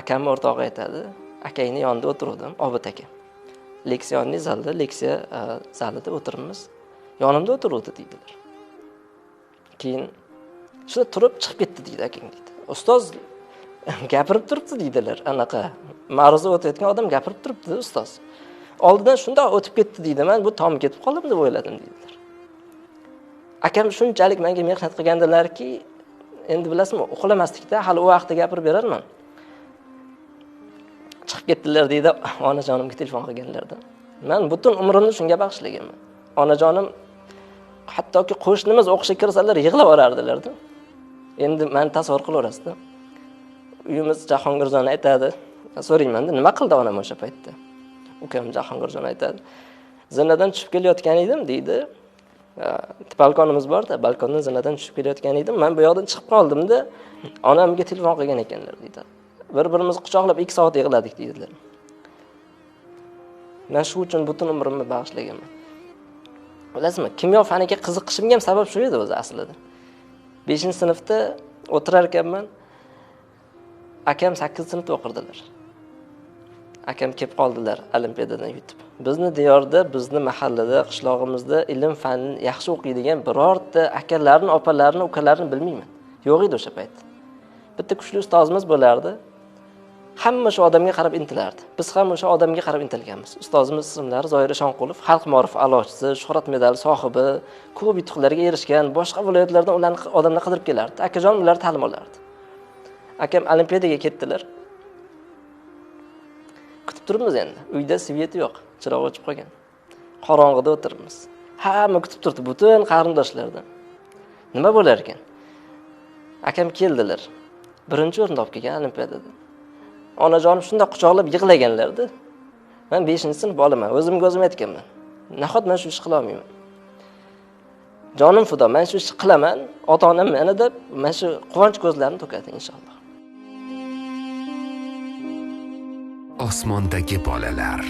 akamni o'rtog'i aytadi akangni yonida o'tiruvdim obid aka. Leksionniy zalda leksiya e, zalida o'tiribmiz. Yonimda o'tiruvdi deydilar. Keyin shunda turib chiqib ketdi deydi akang deydi. Ustoz gapirib turibdi deydilar. Anaqa ma'ruza o'tayotgan odam gapirib turibdi ustoz. Oldidan shundoq o'tib ketdi deydi man bu tomib ketib qoldim deb o'yladim deydilar. Akam shunchalik menga mehnat qilgandilarki endi bilasizmi uxlamaslikda hali u vaqtda gapirib berarman. Chiqib ketdilar deydi onajonimga telefon qilganlarda man butun umrimni shunga bag'ishlaganman. Onajonim hattoki qo'shnimiz o'qishga kirsalar yig'lab yuborardilarda endi mani tasavvur qilaverasizda uyimiz jahongirjon aytadi. So'raymanda nima qildi onam o'sha paytda? Ukam jahongirjon aytadi. Zinadan tushib kelayotgan edim deydi. Balkonimiz borda balkondan zinadan tushib kelayotgan edim. Man bu yoqdan chiqib qoldimda onamga telefon qilgan ekanlar deydi. Bir birimizni quchoqlab ikki soat yig'ladik deydilar. Man shu uchun butun umrimni bag'ishlaganman. Bilasizmi kimyo faniga qiziqishimga ham sabab shu edi o'zi aslida. Beshinchi sinfda o'tirar ekanman. Akam sakkizinchi sinfda o'qirdilar. Akam kelib qoldilar olimpiadadan yutib. Bizni diyorda bizni mahallada qishlog'imizda ilm fanni yaxshi o'qiydigan birorta akalarini opalarini ukalarini bilmayman. Yo'q edi o'sha payt. Bitta kuchli ustozimiz bo'lardi. Hamma shu odamga qarab intilardi. Biz ham o'sha odamga qarab intilganmiz. Ustozimiz ismlari zoir ishonqulov xalq ma'rif a'lochisi shuhrat medali sohibi ko'p yutuqlarga erishgan boshqa viloyatlardan ularni odamlar qidirib kelardi. Akajon ular ta'lim olardi. Akam olimpiadaga ketdilar. Kutib turibmiz endi. Uyda sveti yo'q chiroq o'chib qolgan. Qorong'ida o'tiribmiz. Hamma kutib turibdi butun qarindoshlardan. Nima bo'lar ekan? Akam keldilar. Birinchi o'rinni olib kelgan olimpiadada onajonim shundoq quchoqlab yig'laganlarda man beshinchi sinf bolaman o'zimga o'zim aytganman nahot man shu ishni qilolmayman jonim fido man shu ishni qilaman ota onam meni deb mana shu quvonch ko'zlarini to'kadi inshaalloh. Osmondagi bolalar.